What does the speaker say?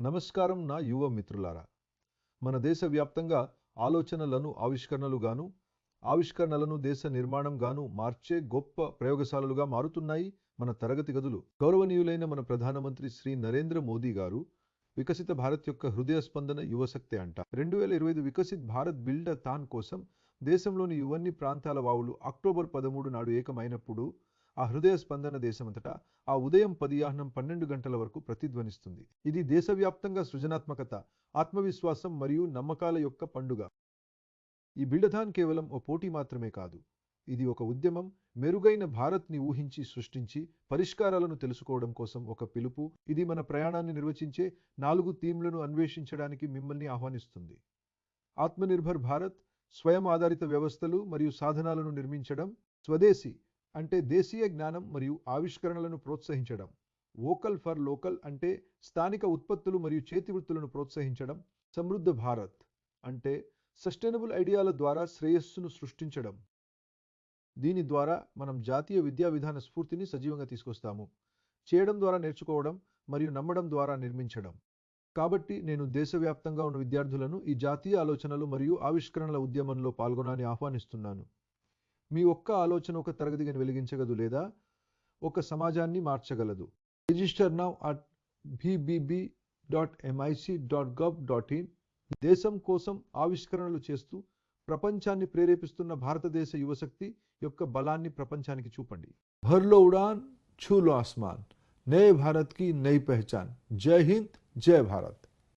నమస్కారం నా యువ మిత్రులారా. మన దేశవ్యాప్తంగా ఆలోచనలను ఆవిష్కరణలుగాను ఆవిష్కరణలను దేశ నిర్మాణం గాను మార్చే గొప్ప ప్రయోగశాలలుగా మారుతున్నాయి మన తరగతి గదులు. గౌరవనీయులైన మన ప్రధానమంత్రి శ్రీ నరేంద్ర మోదీ గారు వికసిత భారత్ యొక్క హృదయ స్పందన యువశక్తి అంట. రెండు వేల ఇరవై ఐదు వికసిత్ భారత్ బిల్డ తాన్ కోసం దేశంలోని యువన్ని ప్రాంతాల వావులు అక్టోబర్ పదమూడు నాడు ఏకమైనప్పుడు ఆ హృదయ స్పందన దేశమంతటా ఆ ఉదయం పదియాహ్నం పన్నెండు గంటల వరకు ప్రతిధ్వనిస్తుంది. ఇది దేశవ్యాప్తంగా సృజనాత్మకత ఆత్మవిశ్వాసం మరియు నమ్మకాల యొక్క పండుగ. ఈ బిల్డథాన్ కేవలం ఓ పోటీ మాత్రమే కాదు. ఇది ఒక ఉద్యమం మెరుగైన భారత్ని ఊహించి సృష్టించి పరిష్కారాలను తెలుసుకోవడం కోసం ఒక పిలుపు. ఇది మన ప్రయాణాన్ని నిర్వచించే నాలుగు థీమ్లను అన్వేషించడానికి మిమ్మల్ని ఆహ్వానిస్తుంది. ఆత్మనిర్భర్ భారత్ స్వయం ఆధారిత వ్యవస్థలు మరియు సాధనాలను నిర్మించడం స్వదేశీ అంటే దేశీయ జ్ఞానం మరియు ఆవిష్కరణలను ప్రోత్సహించడం. వోకల్ ఫర్ లోకల్ అంటే స్థానిక ఉత్పత్తులు మరియు చేతి వృత్తులను ప్రోత్సహించడం. సమృద్ధ భారత్ అంటే సస్టైనబుల్ ఐడియాల ద్వారా శ్రేయస్సును సృష్టించడం. దీని ద్వారా మనం జాతీయ విద్యా విధాన స్ఫూర్తిని సజీవంగా తీసుకొస్తాము. చేయడం ద్వారా నేర్చుకోవడం మరియు నమ్మడం ద్వారా నిర్మించడం. కాబట్టి నేను దేశవ్యాప్తంగా ఉన్న విద్యార్థులను ఈ జాతీయ ఆలోచనలు మరియు ఆవిష్కరణల ఉద్యమంలో పాల్గొనని ఆహ్వానిస్తున్నాను. మీ ఒక్క ఆలోచన ఒక తరగతిని వెలిగించగదు లేదా? ఒక సమాజాన్ని మార్చగలదు. Register now at BBB dot MIC dot gov dot in దేశం కోసం ఆవిష్కరణలు చేస్తూ ప్రపంచాన్ని ప్రేరేపిస్తున్న భారతదేశ యువశక్తి యొక్క బలాన్ని ప్రపంచానికి చూపండి. భర్లో ఉడాన్ ఛూలో ఆస్మాన్. నే భారత్కి నయీ పెహచాన్. జై హింద్ జై భారత్.